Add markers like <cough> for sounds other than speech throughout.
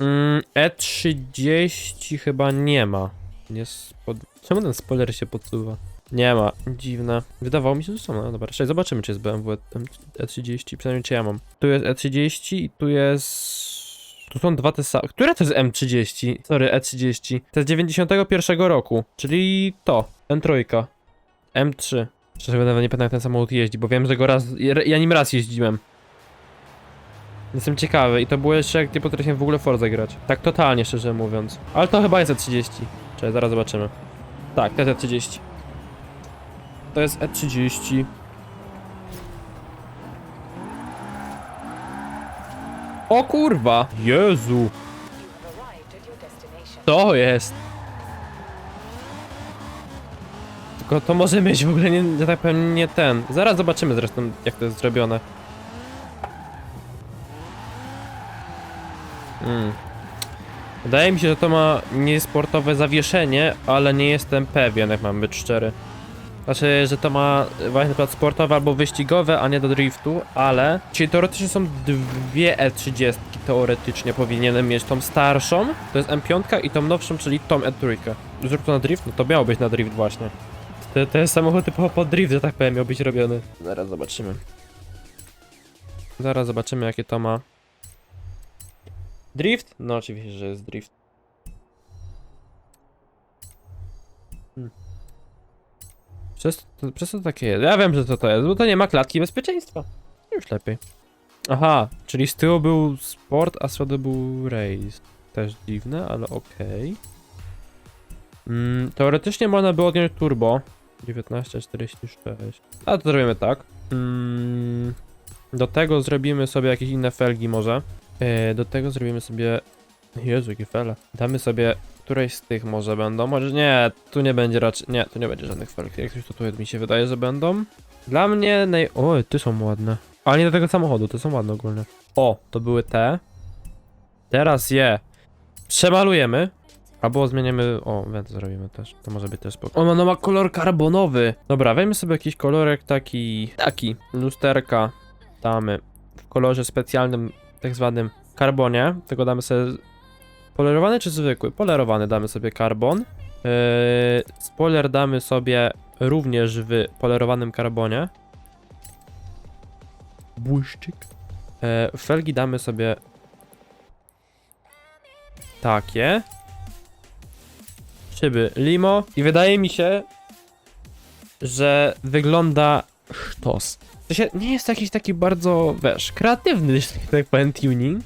Mm, E30 chyba nie ma. Nie spod... Czemu ten spoiler się podsuwa? Nie ma. Dziwne. Wydawało mi się, że są. No dobra, czekaj, zobaczymy, czy jest BMW E- E30. Przynajmniej czy ja mam. Tu jest E30 i tu jest... Tu są dwa te same. Które to jest M30? Sorry, E30. To jest 91 roku, czyli to. M3. M3. Szczerze mówiąc, nie pamiętam jak ten samochód jeździ, bo wiem, że go raz... Ja nim raz jeździłem. Jestem ciekawy i to było jeszcze jak nie potrafiłem w ogóle Forza grać. Tak totalnie, szczerze mówiąc. Ale to chyba jest E30. Czekaj, zaraz zobaczymy. Tak, to jest E30. To jest E30. O kurwa! Jezu! To jest! Tylko to może mieć w ogóle nie, że tak powiem, nie ten. Zaraz zobaczymy zresztą, jak to jest zrobione. Mm. Wydaje mi się, że to ma niesportowe zawieszenie, ale nie jestem pewien, jak mam być szczery. Znaczy, że to ma właśnie przykład sportowe albo wyścigowe, a nie do driftu, ale... Czyli teoretycznie są dwie E30, teoretycznie powinienem mieć tą starszą, to jest M5 i tą nowszą, czyli tą E3. Zrób to na drift? No to miało być na drift właśnie. To, to jest samochód typowo pod drift, że tak powiem, miał być robiony. Zaraz zobaczymy. Zaraz zobaczymy, jakie to ma. Drift? No oczywiście, że jest drift. Hmm. Przez, to, przez to takie jest? Ja wiem, że to to jest, bo to nie ma klatki bezpieczeństwa. Już lepiej. Aha, czyli z tyłu był sport, a z przodu był race. Też dziwne, ale okej. Mm, teoretycznie można było odjąć turbo. 1946. A to zrobimy tak. Mm, do tego zrobimy sobie jakieś inne felgi może. E, do tego zrobimy sobie... Jezu, jakie fele. Damy sobie... Któreś z tych może będą. Może nie, tu nie będzie raczej... Nie, tu nie będzie żadnych felg. Jak coś to tu mi się wydaje, że będą. Dla mnie naj... O, ty są ładne. Ale nie do tego samochodu, to są ładne ogólnie. O, to były te. Teraz je przemalujemy. Albo zmieniamy. O, węd zrobimy też. To może być też spoko. Ona ma kolor karbonowy. Dobra, weźmy sobie jakiś kolorek taki. Taki. Lusterka. Damy w kolorze specjalnym, tak zwanym karbonie. Tego damy sobie. Polerowany czy zwykły? Polerowany damy sobie karbon. Yy, spoiler damy sobie również w polerowanym karbonie. Błyszczyk. Yy, felgi damy sobie takie szyby limo i wydaje mi się, że wygląda sztos. To się nie jest jakiś taki bardzo, wiesz, kreatywny, <laughs> że tak powiem, tuning,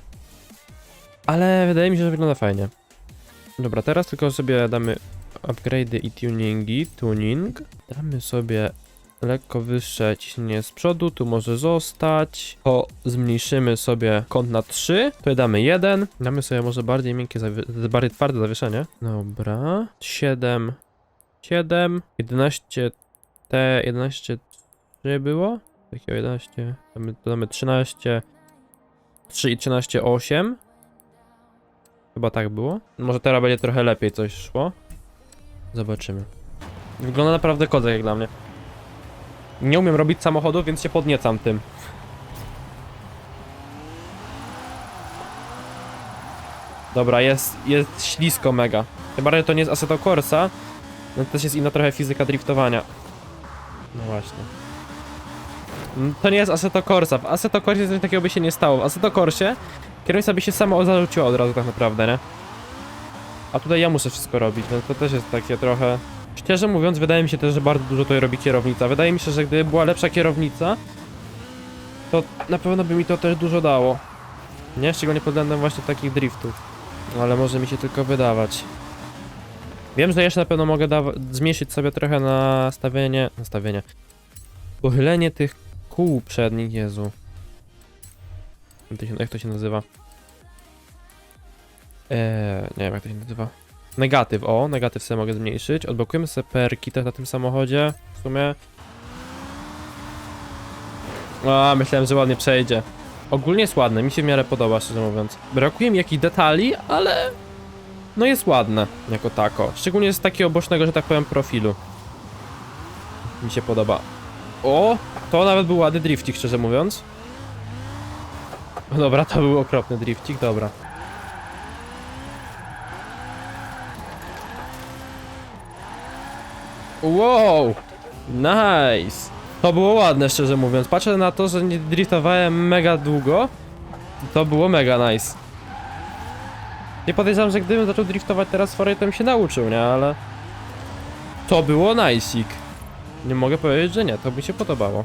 ale wydaje mi się, że wygląda fajnie. Dobra, teraz tylko sobie damy upgrade'y i tuningi, tuning. Damy sobie lekko wyższe ciśnienie z przodu, tu może zostać. To zmniejszymy sobie kąt na 3, tu damy 1. Damy sobie może bardziej miękkie, bardziej twarde zawieszenie. Dobra, 7, 7, 11, T, 11, 3 było? Takiego 11, damy, damy 13, 3 i 13, 8. Chyba tak było. Może teraz będzie trochę lepiej coś szło. Zobaczymy. Wygląda naprawdę kozak jak dla mnie. Nie umiem robić samochodów, więc się podniecam tym. Dobra, jest, jest ślisko mega. Chyba, że to nie jest Assetto Corsa, no to też jest inna trochę fizyka driftowania. No właśnie. Mm, To nie jest Assetto Corsa. W Assetto Corsie coś takiego by się nie stało. W Assetto Corsie kierownica by się samo zarzuciła od razu tak naprawdę, nie? A tutaj ja muszę wszystko robić, więc to też jest takie trochę... Szczerze mówiąc, wydaje mi się też, że bardzo dużo tutaj robi kierownica. Wydaje mi się, że gdyby była lepsza kierownica, to na pewno by mi to też dużo dało. Nie? Szczególnie pod względem właśnie takich driftów. Ale może mi się tylko wydawać. Wiem, że jeszcze na pewno mogę zmniejszyć sobie trochę nastawienie... Nastawienie. Pochylenie tych kół przednich, Jezu. Jak to się, nazywa? Eee, nie wiem jak to się nazywa. Negatyw, o, negatyw sobie mogę zmniejszyć. Odblokujemy sobie perki też na tym samochodzie. W sumie. A, myślałem, że ładnie przejdzie. Ogólnie jest ładne, mi się w miarę podoba, szczerze mówiąc. Brakuje mi jakichś detali, ale... No jest ładne, jako tako. Szczególnie z takiego bocznego, że tak powiem, profilu. Mi się podoba. O! To nawet był ładny driftik, szczerze mówiąc. Dobra, to był okropny driftik, dobra. Wow! Nice! To było ładne, szczerze mówiąc. Patrzę na to, że nie driftowałem mega długo. To było mega nice. Nie podejrzewam, że gdybym zaczął driftować teraz z to bym się nauczył, nie? Ale... To było nice'ik. Nie mogę powiedzieć, że nie. To mi się podobało.